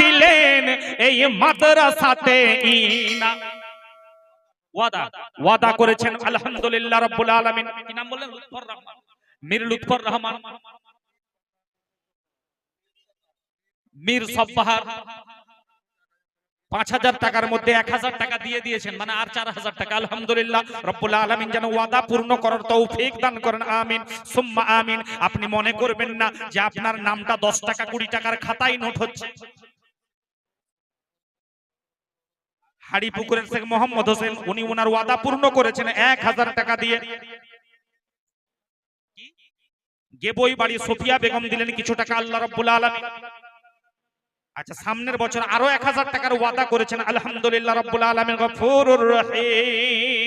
দিলেন এই মাদ্রাসাতে ইনা। ওয়াদা ওয়াদা করেছেন, আলহামদুলিল্লাহ রাব্বুল আলামিন। কি নাম বললেন? লুৎফর রহমান। মীর লুৎফর রহমান। মীর সব্বাহার। পাঁচ হাজার টাকার মধ্যে এক হাজার টাকা দিয়ে দিয়েছেন মানে আর চার হাজার টাকা। আলহামদুলিল্লাহ রব্বুল আলমিন যেন ওয়াদা পূর্ণ করার তৌফিক দান করেন, আমিন। সুম্মা আমিন। আপনি মনে করবেন না যে আপনার নামটা দশ টাকা কুড়ি টাকার খাতায় নোট হচ্ছে। হাড়ি পুকুরের শেখ মোহাম্মদ হোসেন, উনি ওনার ওয়াদা পূর্ণ করেছেন এক হাজার টাকা দিয়ে। গেবই বাড়ি সোফিয়া বেগম দিলেন কিছু টাকা আল্লাহ রব্বুল আলমিন। আচ্ছা সামনের বছর আরও এক হাজার টাকার ওয়াদা করেছেন, আলহামদুলিল্লাহ রব্বুল আলমের গফুরুর রহিম।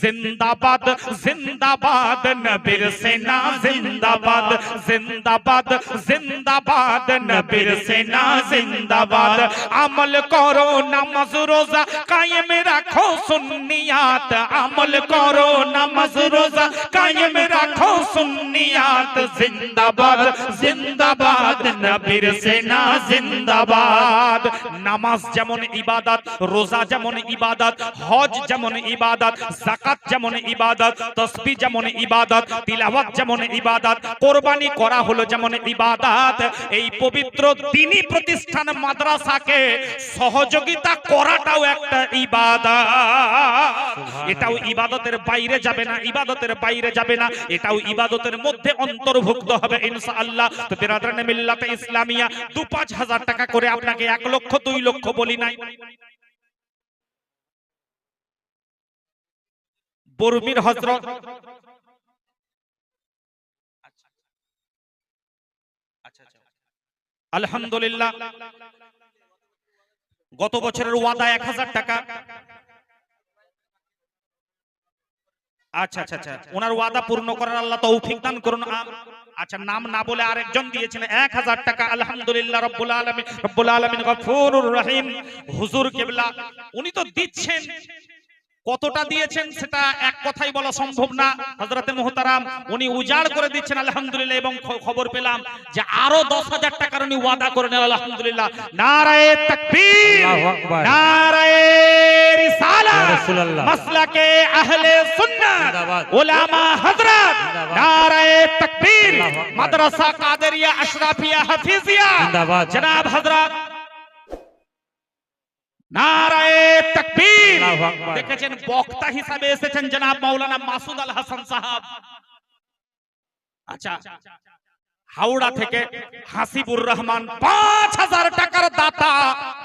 জিন্দাবাদ জিন্দাবাদ, নবীর সেনা, জিন্দাবাদ জিন্দাবাদ জিন্দাবাদ, নবীর সেনা, জিন্দাবাদ। আমল করো নামাজ, রোজা কায়েম রাখো সুন্নিয়াত। আমল করো নামাজ, রোজা কায়েম রাখো সুন্নিয়াত। জিন্দাবাদ জিন্দাবাদ, নবীর সেনা, জিন্দাবাদ। নামাজ যেমন ইবাদত, রোজা যেমন ইবাদত, হজ যেমন ইবাদত যাকাত যেমন ইবাদত তসবিহ যেমন ইবাদত তিলাওয়াত যেমন ইবাদত কোরবানি করা হলো যেমন ইবাদত এই পবিত্র দিনী প্রতিষ্ঠান মাদ্রাসাকে সহযোগিতা করাটাও একটা ইবাদত। এটাও ইবাদতের বাইরে যাবে না ইবাদতের বাইরে যাবে না এটাও ইবাদতের মধ্যে অন্তর্ভুক্ত হবে ইনশাআল্লাহ। তো বিরাদরানে মিল্লাতে ইসলামিয়া দু পাঁচ হাজার টাকা করে আপনাকে এক লক্ষ দুই লক্ষ বলি নাই। বরুমির হজরত আলহামদুলিল্লাহ, গত বছরের ওয়াদা এক হাজার টাকা। আচ্ছা আচ্ছা আচ্ছা ওনার ওয়াদা পূর্ণ করার আল্লাহ তৌফিক দান করুন আচ্ছা নাম না বলে আরেকজন দিয়েছেন, এক হাজার টাকা, আলহামদুলিল্লাহ, রব্বুল আলমিন রব্বুল আলমিন, গফুরুর রহিম, হুজুর কেবলা, উনি তো দিচ্ছেন। কতটা দিয়েছেন সেটা এক কথাই বলা সম্ভব না হজরতে মোহতারাম উনি উজাড় করে দিচ্ছেন আলহামদুলিল্লাহ এবং খবর পেলাম যে আরও দশ হাজার টাকার উনি ওয়াদা করে নেন আলহামদুলিল্লাহ নারায়ে তাকবীর আল্লাহু আকবার। নারায়ে। মাসলাকে আহলে সুন্নাত। উলামা হযরত। নারায়ে তাকবীর মাদ্রাসা কাদেরিয়া আশরাফিয়া হাফিজিয়া জিন্দাবাদ। জনাব হযরত দেখেছেন? বক্তা হিসাবে এসেছেন জনাব মৌলানা মাসুদ আল হাসান সাহাব। আচ্ছা হাওড়া থেকে হাসিবুর রহমান পাঁচ হাজার টাকার দাতা।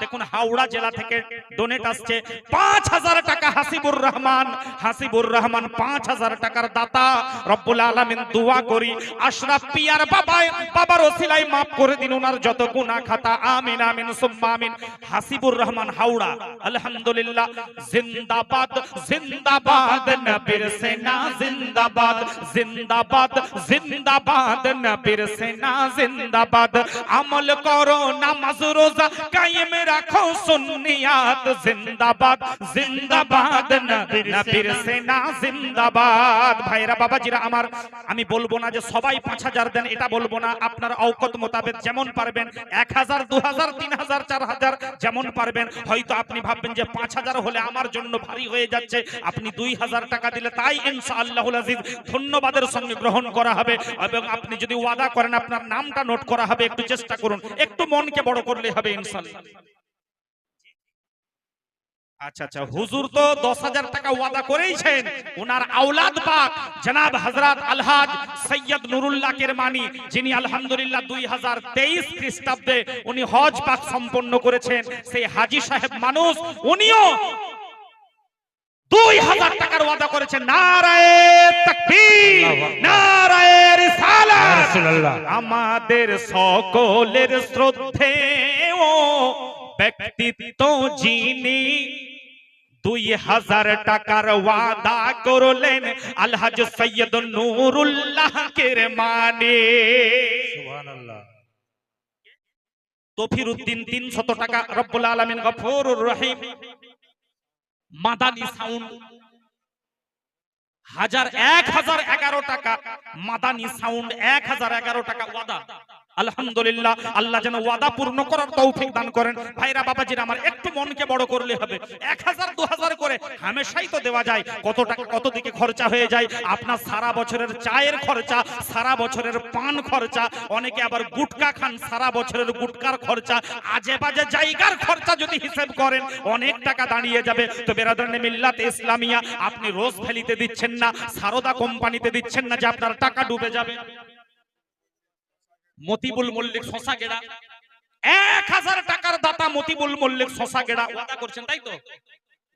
দেখুন হাওড়া জেলা থেকে ডোনেট আসছে পাঁচ হাজার টাকা হাসিবুর রহমান। হাসিবুর রহমান পাঁচ হাজার টাকার দাতা। রব্বুল আলমিন দোয়া করি। আশরাফ পিয়ার বাবা বাবার ওসিলাই মাফ করে দিন ওনার যত গুনাহ খাতা। আমিন আমিন, সুম্মা, আমিন। হাসিবুর রহমান হাওড়া। আলহামদুলিল্লাহ। জিন্দাবাদ জিন্দাবাদ নবীর সেনা, জিন্দাবাদ। জিন্দাবাদ জিন্দাবাদ নবীর সেনা, জিন্দাবাদ। আমল করো নামাজ, রোজা কায়েম রাখো সুন্নিয়াত জিন্দাবাদ। জিন্দাবাদ, নবীর সেনা জিন্দাবাদ। ভাইরা, বাবাজিরা আমার, আমি বলব না যে সবাই পাঁচ হাজার দেন, এটা বলব না। আপনার অকত মোতাবেক যেমন পারবেন, এক হাজার, দু হাজার, তিন হাজার, চার হাজার যেমন পারবেন, হয়তো আপনি ভাববেন যে পাঁচ হাজার হলে আমার জন্য ভারী হয়ে যাচ্ছে। আপনি দুই হাজার টাকা দিলে তাই ইনশা আল্লাহুল আজিজ ধন্যবাদের সঙ্গে গ্রহণ করা হবে। এবং আপনি যদি ওয়াদা করেন, আপনার নামটা নোট করা হবে, একটু চেষ্টা করুন। একটু মনকে বড় করলে হবে ইনশাল্লাহ আচ্ছা আচ্ছা হুজুর তো দশ হাজার টাকা ওয়াদা করেইছেন। ওনার আওলাদ পাক জনাব হজরত আলহাজ সৈয়দ নুরুল্লাহ কেরমানি যিনি আলহামদুলিল্লাহ দুই হাজার তেইশ খ্রিস্টাব্দে উনি হজ পাক সম্পন্ন করেছেন সেই হাজি সাহেব মানুষ উনিও দুই হাজার টাকার ওয়াদা করেছেন। নারায়ে তাকবীর। নারায়ে রিসালাত। আমাদের সকলের শ্রদ্ধেয় ব্যক্তিত্ব যিনি দুই হাজার টাকার ওয়াদা করলেন আলহাজ সৈয়দ নুরুল্লাহ কেরমানি সুবহানাল্লাহ। তফির উদ্দিন তিনশত টাকা রব্বুল আলমিন গফুরুর রহিম। মাদানি সাউন্ড। হাজার এক হাজার এগারো টাকা মাদানি সাউন্ড এক হাজার এগারো টাকা ওয়াদা। আলহামদুলিল্লাহ, আল্লাহ যেন ওয়াদা পূর্ণ করার তৌফিক দান করেন। ভাইরা, বাবাজির আমার একটু মনকে বড় করলে হবে। এক হাজার, দু হাজার করে হামেশাই তো দেওয়া যায়। কত টাকা কত দিকে খরচা হয়ে যায়? আপনার সারা বছরের চায়ের খরচা, সারা বছরের পান খরচা, অনেকে আবার গুটকা খান, সারা বছরের গুটকার খরচা আজে বাজে জায়গার খরচা যদি হিসেব করেন, অনেক টাকা দাঁড়িয়ে যাবে। তো বেরাদারানে মিল্লাত ইসলামিয়া, আপনি রোজ ভ্যালিতে দিচ্ছেন না, সারদা কোম্পানিতে দিচ্ছেন না যে আপনার টাকা ডুবে যাবে। মতিবুল মল্লিক শশা গেড়া। এক হাজার টাকার দাতা মতিবুল মল্লিক শশা গেড়া। ওয়াদা করছেন, তাই তো?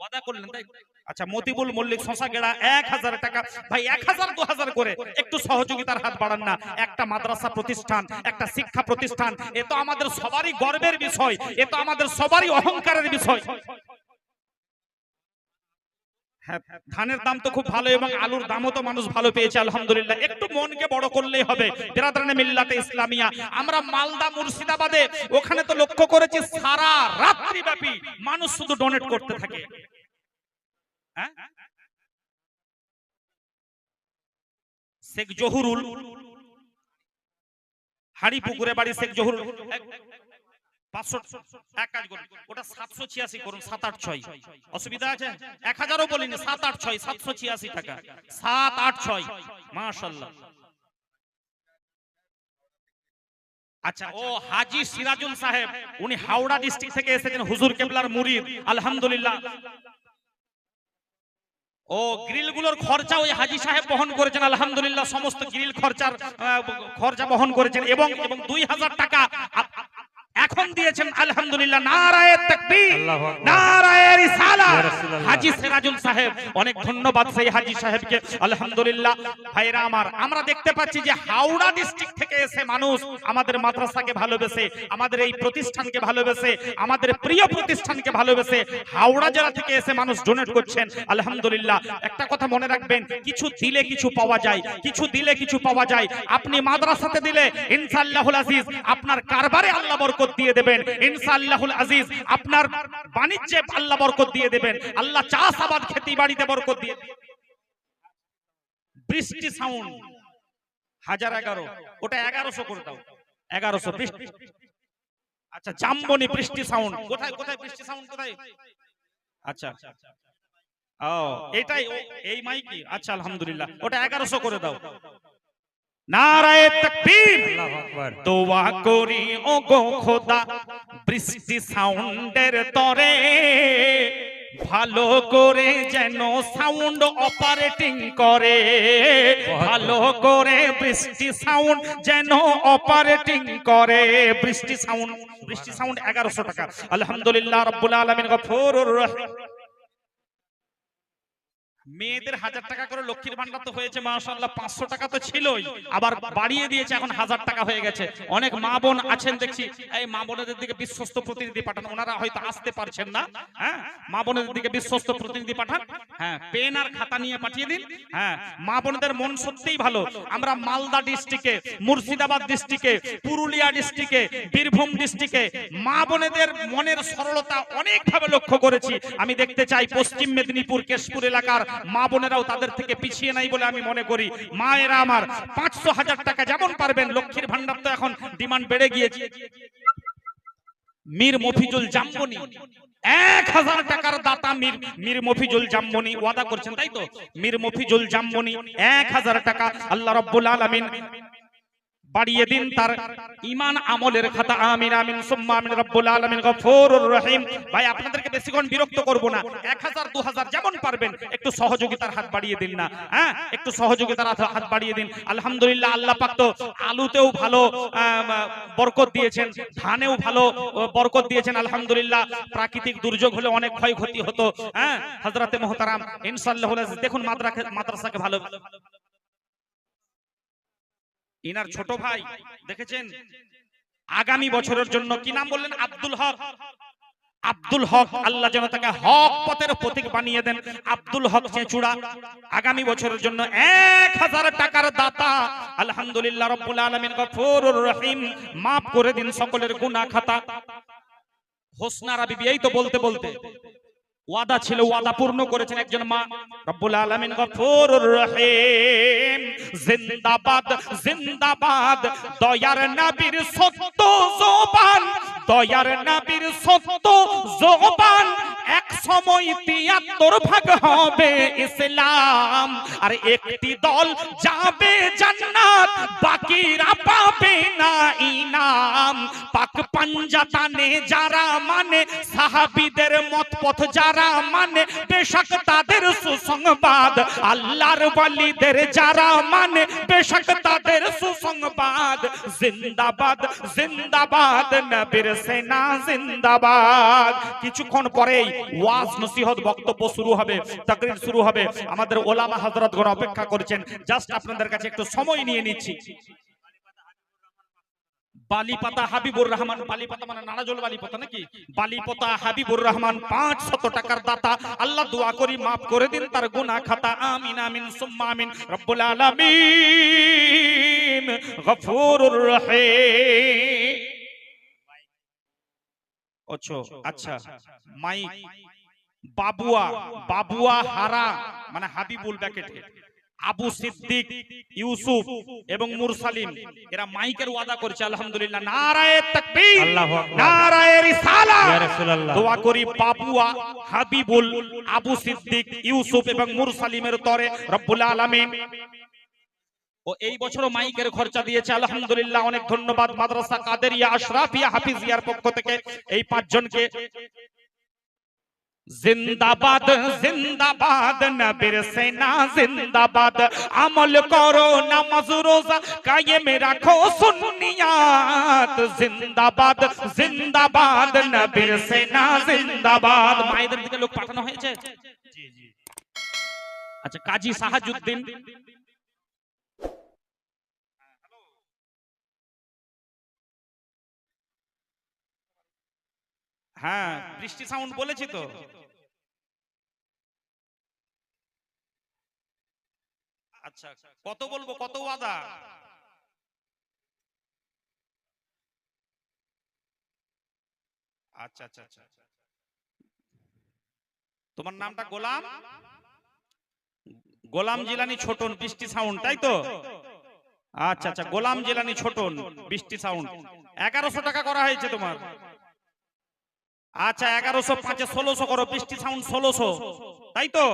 ওয়াদা করলেন, তাই আচ্ছা মতিবুল মল্লিক শশা গেড়া এক হাজার টাকা। ভাই, এক হাজার, দু হাজার করে একটু সহযোগিতার হাত বাড়ান না। একটা মাদ্রাসা প্রতিষ্ঠান, একটা শিক্ষা প্রতিষ্ঠান, এ তো আমাদের সবারই গর্বের বিষয়, এ তো আমাদের সবারই অহংকারের বিষয়। হ্যাঁ ধানের দাম তো খুব ভালো এবং আলুর দামও তো মানুষ ভালো পেয়েছে আলহামদুলিল্লাহ। একটু মনকে বড় করলেই হবে। মিল্লাতে ইসলামিয়া। আমরা মালদা মুর্শিদাবাদে ওখানে তো লক্ষ্য করেছি সারা রাত্রি ব্যাপী মানুষ শুধু ডোনেট করতে থাকে। হ্যাঁ? শেখ জহুরুল হাড়ি পুকুরে বাড়ি শেখ জহুরুল। আচ্ছা হাওড়া ডিস্ট্রিক্ট থেকে এসেছেন, হুজুর কেবলার মুরিদ। আলহামদুলিল্লাহ। ও গ্রিলগুলোর খরচা ওই হাজি সাহেব বহন করেছেন, আলহামদুলিল্লাহ। সমস্ত গ্রিল খরচার খরচা বহন করেছেন এবং এবং দুই হাজার টাকা এখন দিয়েছেন আলহামদুলিল্লাহ নারায়ে তাকবীর আল্লাহু আকবার। নারায়ে রিসালা। হাজি সিরাজুল সাহেব অনেক ধন্যবাদ সেই হাজি সাহেবকে। আলহামদুলিল্লাহ। ভাইরা আমার আমরা দেখতে পাচ্ছি যে হাওড়া ডিস্ট্রিক্ট থেকে এসে মানুষ আমাদের মাদ্রাসাকে ভালোবেসে আমাদের এই প্রতিষ্ঠানকে ভালোবেসে আমাদের প্রিয় প্রতিষ্ঠানকে ভালোবেসে হাওড়া জেলা থেকে এসে মানুষ ডোনেট করছেন। আলহামদুলিল্লাহ। একটা কথা মনে রাখবেন কিছু দিলে কিছু পাওয়া যায় কিছু দিলে কিছু পাওয়া যায়। আপনি মাদ্রাসাতে দিলে ইনশাআল্লাহুল আজিজ আপনার কারবারে আল্লাহ বরকত দিয়ে দেবেন। ইনশাআল্লাহুল আজিজ, আপনার বাণিজ্যে আল্লাহ বরকত দিয়ে দেবেন। আল্লাহ চাষাবাদ খেতি বাড়িতে বরকত দিয়ে বৃষ্টি সাউন্ড হাজার এগারো। ওটা এগারোশো করে দাও। এগারোশো, বৃষ্টি আচ্ছা জাম্বনি বৃষ্টি সাউন্ড কোথায় কোথায় বৃষ্টি সাউন্ড কোথায়? আচ্ছা ও, এটাই এই মাইকি আচ্ছা আলহামদুলিল্লাহ। ওটা এগারোশো করে দাও। নারায়ে তাকবীর। দোয়া করি ও গো খোদা বৃষ্টি সাউন্ডের তরে। ভালো করে যেন সাউন্ড অপারেটিং করে। ভালো করে বৃষ্টি সাউন্ড যেন অপারেটিং করে। বৃষ্টি সাউন্ড বৃষ্টি সাউন্ড এগারোশো টাকা। আলহামদুলিল্লাহ রব্বুল আলমিন গফুরুর রহিম। মেয়েদের হাজার টাকা করে লক্ষ্মীর ভান্ডার তো হয়েছে মাশাআল্লাহ পাঁচশো টাকা তো ছিলই। আবার বাড়িয়ে দিয়েছে এখন হাজার টাকা হয়ে গেছে। অনেক মা বোন আছেন দেখছি। এই মা বোনেদের দিকে বিশ্বস্ত প্রতিনিধি পাঠান। ওনারা হয়তো আসতে পারছেন না। হ্যাঁ? মা বোনেদের দিকে বিশ্বস্ত প্রতিনিধি পাঠান। হ্যাঁ পেন আর খাতা নিয়ে পাঠিয়ে দিন। হ্যাঁ মা বোনদের মন সত্যিই ভালো। আমরা মালদা ডিস্ট্রিক্টে মুর্শিদাবাদ ডিস্ট্রিক্টে পুরুলিয়া ডিস্ট্রিক্টে বীরভূম ডিস্ট্রিক্টে মা বোনেদের মনের সরলতা অনেকভাবে লক্ষ্য করেছি আমি দেখতে চাই পশ্চিম মেদিনীপুর কেশপুর এলাকার মা বোনেরাও তাদের থেকে পিছিয়ে নাই বলে আমি মনে করি। মায়েরা আমার পাঁচশো হাজার টাকা যেমন পারবেন, লক্ষ্মীর ভান্ডার তো এখন ডিমান্ড বেড়ে গিয়েছে। মীর মফিজুল জাম্বনি, এক হাজার টাকার দাতা মীর মীর মফিজুল জাম্বনি, ওয়াদা করছেন, তাই তো? মীর মফিজুল জাম্বনি, এক হাজার টাকা, আল্লাহ রব্বুল আলামিন বাড়িয়ে দিন তার ইমান আমলের খাতা। আমিন আমিন। সুম্মা আমিন রব্বুল আলামিন। গফুরুর রহিম। ভাই আপনাদেরকে বেশিক্ষণ বিরক্ত করব না। 1000 2000 যেমন পারবেন একটু সহযোগিতার হাত বাড়িয়ে দিন না। হ্যাঁ? একটু সহযোগিতার হাত- বাড়িয়ে দিন। আলহামদুলিল্লাহ আল্লাহ পাক তো আলুতেও ভালো বরকত দিয়েছেন ধানেও ভালো বরকত দিয়েছেন আলহামদুলিল্লাহ। প্রাকৃতিক দুর্যোগ হলে অনেক ক্ষয়ক্ষতি হতো হ্যাঁ? হযরতে মুহতারাম ইনশাআল্লাহ দেখুন মাদ্রাসা মাদ্রাসাকে ভালো ইনার ছোট ভাই দেখেছেন? আগামী বছরের জন্য কি নাম বললেন? আব্দুল হক। আব্দুল হক। আল্লাহ যেন তাকে হক পথের প্রতীক বানিয়ে দেন। আব্দুল হক চেঁচুড়া আগামী বছরের জন্য এক হাজার টাকার দাতা। আলহামদুলিল্লাহ রব্বুল আলমিন গফুরুর রহিম। মাফ করে দিন সকলের গুনাহ খাতা। হোসনারা বিবি এই তো বলতে বলতে। ওয়াদা ছিল ওয়াদা পূর্ণ করেছেন একজন মা। রব্বুল আলামিন গফুরুর রহিম। জিন্দাবাদ জিন্দাবাদ। দয়ার নবীর সত্য জবান। দয়ার নবীর সত্য জবান। এক সময় তিয়াত্তর ভাগ হবে ইসলাম। আর একটি দল যাবে জান্নাত বাকিরা পাবে না ইনাম। পাক পাঞ্জাতানে যারা মানে সাহাবীদের মত পথ যারা মানে বেশক তাদের সুসংবাদ। আল্লাহর যারা মানে বেশক তাদের সুসংবাদ। জিন্দাবাদ জিন্দাবাদ, নবীর সেনা জিন্দাবাদ। কিছুক্ষণ পরেই ওয়াজ নসিহত বক্তব্য শুরু হবে, তাকরির শুরু হবে। আমাদের ওলামা হযরতগণ অপেক্ষা করছেন। জাস্ট আপনাদের কাছে একটু সময় নিয়ে নিচ্ছি। বালিপাতা হাবিবুর রহমান বালিপাতা মানে নানাজল বালিপাতা নাকি? বালিপাতা হাবিবুর রহমান পাঁচ শত টাকার দাতা। আল্লাহ দোয়া করি মাফ করে দিন তার গুনাহ খাতা। আমিন আমিন সুম্মা আমিন। রব্বুল আলামিন। গফুরুর রহিম। ওছো আচ্ছা মাইক। বাবুয়া বাবুয়া হারা মানে হাবিবুল ব্যাকেটে। আবু সিদ্দিক ইউসুফ এবং মুরসালিম এরা মাইকের ওয়াদা করছে আলহামদুলিল্লাহ। নারায়ে তাকবীর আল্লাহু আকবার। নারায়ে রিসালা ইয়া রাসূলুল্লাহ। দোয়া করি বাবুয়া হাবিবুল আবু সিদ্দিক ইউসুফ এবং মুরসালিমের তরে রব্বুল আলামিন। ও এই বছরও মাইকের খরচা দিয়েছে আলহামদুলিল্লাহ। অনেক ধন্যবাদ মাদ্রাসা কাদেরিয়া আশরাফিয়া হাফিজিয়ার পক্ষ থেকে। এই পাঁচজনকে জিন্দাবাদ জিন্দাবাদ নবীর সেনা জিন্দাবাদ। আমল করো নামাজ রোজা কায়েম রাখো সুন্নিয়াত। জিন্দাবাদ জিন্দাবাদ নবীর সেনা জিন্দাবাদ। মায়েদের দিকে লোক পাঠানো হয়েছে? জি জি। আচ্ছা কাজী সাহাজুদ্দিন হ্যাঁ বৃষ্টি সাউন্ড বলেছি তো। আচ্ছা কত বলব কত ওয়াদা? আচ্ছা আচ্ছা আচ্ছা। তোমার নামটা গোলাম? গোলাম জিলানি ছোটন বৃষ্টি সাউন্ড তাই তো? আচ্ছা আচ্ছা গোলাম জিলানি ছোটন বৃষ্টি সাউন্ড এগারোশো টাকা করা হয়েছে তোমার। আচ্ছা এগারোশো পাঁচে ষোলোশো করো বৃষ্টি সাউন্ড ষোলোশো। তাই তো?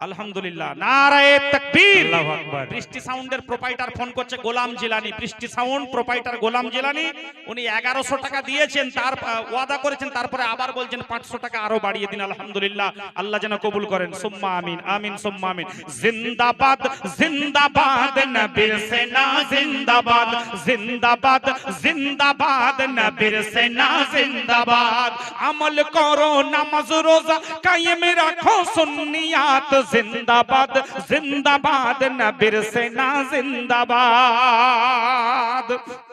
আলহামদুলিল্লাহ। নারায়ে তাকবীর। আল্লাহু আকবার। বৃষ্টি সাউন্ডের প্রোপাইটার ফোন করছে গোলাম জিলানি। বৃষ্টি সাউন্ড প্রোপাইটার গোলাম জিলানি। উনি এগারোশো টাকা দিয়েছেন তার ওয়াদা করেছেন তারপরে আবার বলছেন পাঁচশো টাকা আরও বাড়িয়ে দিন। আলহামদুলিল্লাহ। আল্লাহ যেন কবুল করেন। সুম্মা আমিন আমিন সুম্মা আমিন। জিন্দাবাদ জিন্দাবাদ নবীর সেনা জিন্দাবাদ। জিন্দাবাদ জিন্দাবাদ নবীর সেনা জিন্দাবাদ। আমল করো নামাজ রোজা কায়েম রাখো সুন্নিয়াত জিন্দাবাদ জিন্দাবাদ জিন্দাবাদ।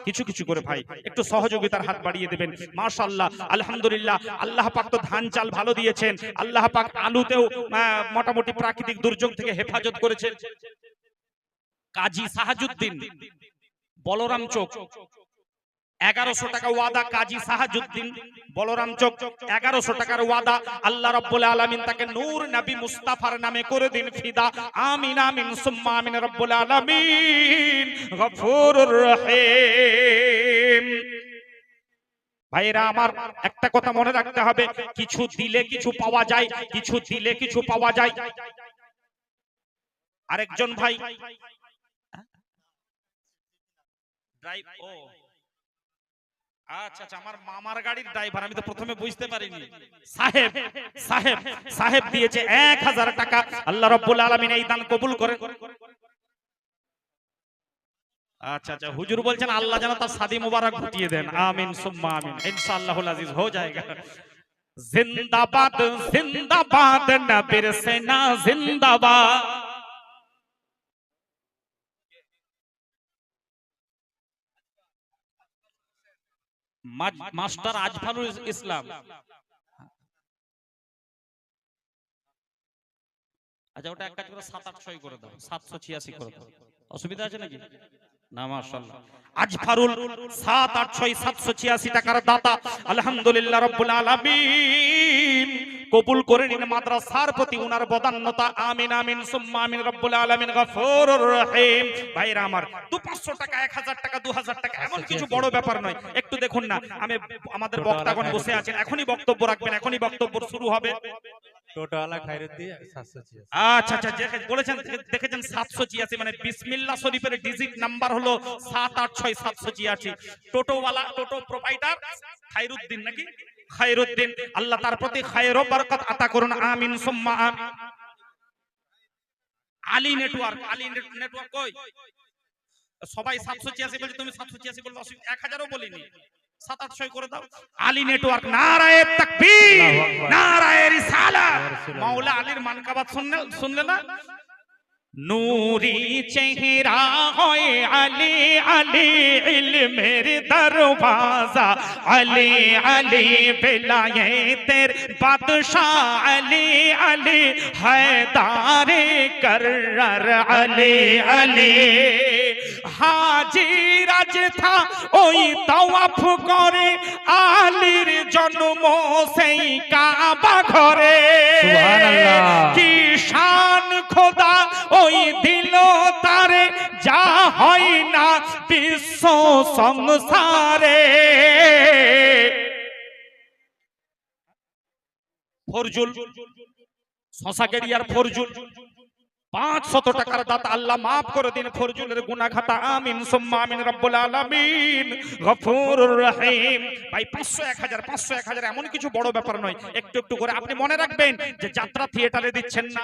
কিছু কিছু করে ভাই, একটু সহযোগিতার হাত বাড়িয়ে দেবেন। আলহামদুলিল্লাহ, আল্লাহ পাক তো ধান চাল ভালো দিয়েছেন। আল্লাহ পাক আলুতেও মোটামুটি প্রাকৃতিক দুর্যোগ থেকে হেফাজত করেছেন। কাজী সাহাজুদ্দিন, বলরাম চোখ। এগারোশো টাকা ওয়াদা কাজী সাহাজুদ্দিন বলরাম চোখ এগারোশো টাকার ওয়াদা আল্লাহ রব্বুল আলমিন তাকে নূর নবী মুস্তাফার নামে করে দিন ফিদা। আমিন আমিন, সুম্মা আমিন রব্বুল আলমিন। ভাইরা, আমার একটা কথা মনে রাখতে হবে। কিছু দিলে কিছু পাওয়া যায়, কিছু দিলে কিছু পাওয়া যায়। আরেকজন ভাই। ড্রাইভ, ও। আল্লাহ আচ্ছা, আচ্ছা, হুজুর বলছেন, আল্লাহ যেন তার সাদি মুবারক ঘটিয়ে দেন। আমিন হো জিন্দাবাদ জিন্দাবাদ, নবীর সেনা, জিন্দাবাদ। মাস্টার আজফারুল ইসলাম। আচ্ছা ওটা এক কাজ করে, সাত আটশোই করে দাও, সাতশো ছিয়াশি করে দাও। অসুবিধা আছে নাকি? আজফারুল সাত আটশোই সাতশো ছিয়াশি টাকার দাতা। আলহামদুলিল্লাহ রব্বুল আলামিন। কবুল করে নিন মাদ্রাসার প্রতি উনার বদান্যতা। আমিন আমিন সুম্মা আমিন রব্বুল আলামিন গফুরুর রহিম। ভাইরা আমার দু পাঁচশো টাকা এক হাজার টাকা দু হাজার টাকা এমন কিছু বড় ব্যাপার নয়। একটু দেখুন না আমি আমাদের বক্তাগণ বসে আছেন। এখনই বক্তব্য রাখবেন এখনই বক্তব্য শুরু হবে। সাতশো আচ্ছা আচ্ছা বলেছেন দেখেছেন সাতশো ছিয়াশি মানে বিসমিল্লা শরীফের ডিজিট নাম্বার হলো সাত আট ছয় সাতশো ছিয়াশি। টোটোওয়ালা টোটো প্রোভাইডার খাইরুদ্দিন নাকি? খাইরুদ্দিন আল্লাহ তার প্রতি খায়র বরকত আতা করুন আমিন সুম্মা আমিন আলী নেটওয়ার্ক আলী নেটওয়ার্ক কই? সবাই সাতশো ছিয়াশি বলছে তুমি সাতশো ছিয়াশি বলবে এক হাজারও বলিনি। সাত আটশো করে দাও। আলী নেটওয়ার্ক নারায়ে তাকবীর আল্লাহু আকবার। নারায়ে রিসালাত ইয়া রাসূলুল্লাহ। মাওলা আলীর মানকাবাত শুনলে শুনলে না? নূরি চেহারা হয় আলী আলী ইলমের দরওয়াজা। আলী আলী বেলায়েতের বাদশাহ। আলী আলী হায়দারে করর আলী আলী হাজি রাজ থা ওই তাওয়াফ করে আলীর জন্ম সেই কাবা ঘরে। কি শান খোদা ওই দিল তারে যা হয় না বিশ্ব সংসারে। ফরজুল শশাকেরিয়ার ফরজুল। পাঁচ শত টাকার দাতা আল্লাহ মাফ করে দিন, ফরজুলের গুনা খাতা আমিন, সুম্মা আমিন, রব্বুল আলামিন। গফুরুর রহিম। ভাই, পাঁচশো, এক হাজার, পাঁচশো, এক হাজার এমন কিছু বড় ব্যাপার নয়। একটু একটু করে আপনি মনে রাখবেন যে যাত্রা থিয়েটারে দিচ্ছেন না।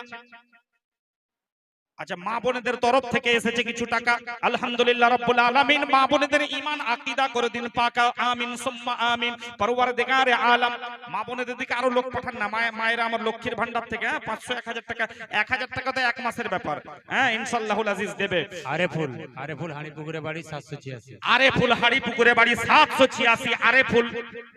আচ্ছা মা বোনেদের তরফ থেকে এসেছে কিছু টাকা। আলহামদুলিল্লাহ রাব্বুল আলামিন মা বোনেদের ঈমান আকীদা করে দিন পাকা আমিন সুম্মা আমিন। পরওয়ারদিগারে আলম। মা বোনেদের দিকে আরও লোক পাঠান না মায়ে- মায়েরা আমার লক্ষ্মীর ভান্ডার থেকে হ্যাঁ পাঁচশো এক হাজার টাকা এক হাজার টাকা তো এক মাসের ব্যাপার। হ্যাঁ ইনশাল্লাহুল আজিজ দেবে। আরে ফুল আরে ফুল হাড়ি পুকুরে বাড়ি সাতশো ছিয়াশি। আরে ফুল হাড়ি পুকুরে বাড়ি সাতশো ছিয়াশি। আরে ফুল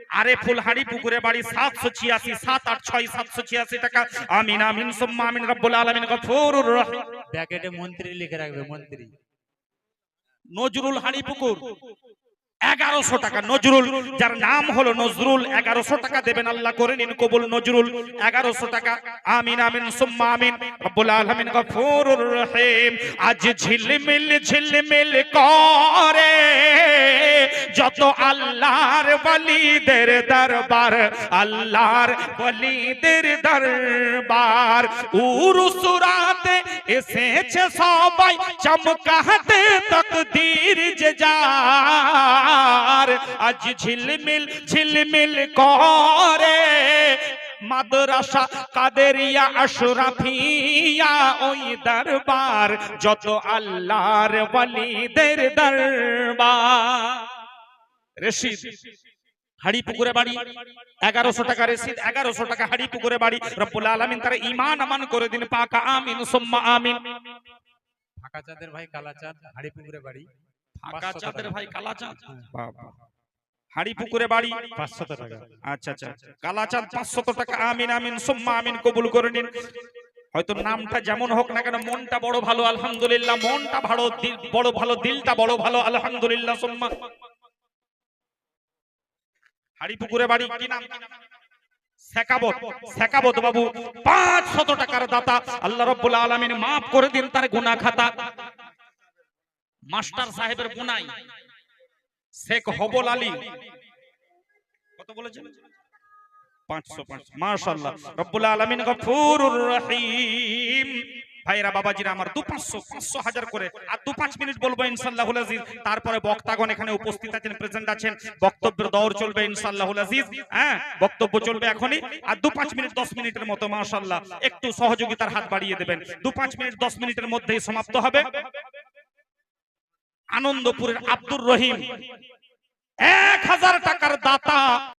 আরে ফুল হাড়ি পুকুরে বাড়ি সাতশো ছিয়াশি। সাত আট ছয় সাতশো ছিয়াশি টাকা। আমিন আমিন সুম্মা আমিন রব্বুল আলামিন গফুরুর রহিম। প্যাকেটে মন্ত্রী লিখে রাখবে মন্ত্রী। নজরুল হাড়ি পুকুর। এগারোশো টাকা। নজরুল যার নাম হলো নজরুল এগারোশো টাকা দেবেন আল্লাহ করে নিন কবুল নজরুল। এগারোশো টাকা। আমিন আমিন সুম্মা আমিন। রব্বুল আলামিন গফুরুর রহিম। আজ ঝিলমিল ঝিলমিল করে যত আল্লাহর বলিদের দরবার আল্লাহর বলিদের দরবার উরুসুরাতে এসেছে সবাই চমকাতে তকদীর যে যার। আজ ঝিলমিল ঝিলমিল করে মাদ্রাসা কাদেরিয়া, আশরাফিয়া ওই দরবার, যত আল্লাহর বলিদের দরবার। রশিদ হাড়ি পুকুরে বাড়ি এগারোশো টাকা রসিদ এগারোশো টাকা হাড়ি পুকুরে বাড়ি। রব্বুল আলামিন তার ইমান আমান করে দিন পাকা আমিন সুম্মা আমিন। ফাঁকা চাঁদের ভাই কালা চাঁদ হাড়ি পুকুরে বাড়ি। ফাঁকা 500 চাঁদের। ভাই কালা চাঁদ হাড়ি পুকুরে বাড়ি। পাঁচশত টাকা। আচ্ছা আচ্ছা। কালা চাঁদ পাঁচশত টাকা। আমিন আমিন সুম্মা আমিন কবুল করে নিন। হয়তো নামটা যেমন হোক না কেন মনটা বড় ভালো আলহামদুলিল্লাহ। মনটা ভালো বড় ভালো দিলটা বড় ভালো আলহামদুলিল্লাহ সুম্মা। হাড়ি পুকুরে বাড়ি, কি নাম? শেখাবত শেখাবত বাবু পাঁচ টাকার দাতা। আল্লাহ রব্বুল আলমিন মাফ করে দিন তার গুনা খাতা। মাস্টার সাহেবের গুনাই। শেখ হবল আলী। কত বলেছেন? রহিম। ভাইরা বাবাজিরা, আমার দু পাঁচশো পাঁচশো হাজার করে, আর দু পাঁচ মিনিট বলব ইনশাল্লাহুল আজিজ। তারপরে বক্তাগণ এখানে উপস্থিত আছেন, প্রেজেন্ট আছেন। বক্তব্যের দৌড় চলবে ইনশাল্লাহুল আজিজ হ্যাঁ? বক্তব্য চলবে এখনই। আর দু পাঁচ মিনিট, দশ মিনিটের মতো মাশাল্লাহ একটু সহযোগিতার হাত বাড়িয়ে দেবেন। দু পাঁচ মিনিট, দশ মিনিটের মধ্যেই সমাপ্ত হবে। আনন্দপুরের আব্দুর রহিম। এক হাজার টাকার দাতা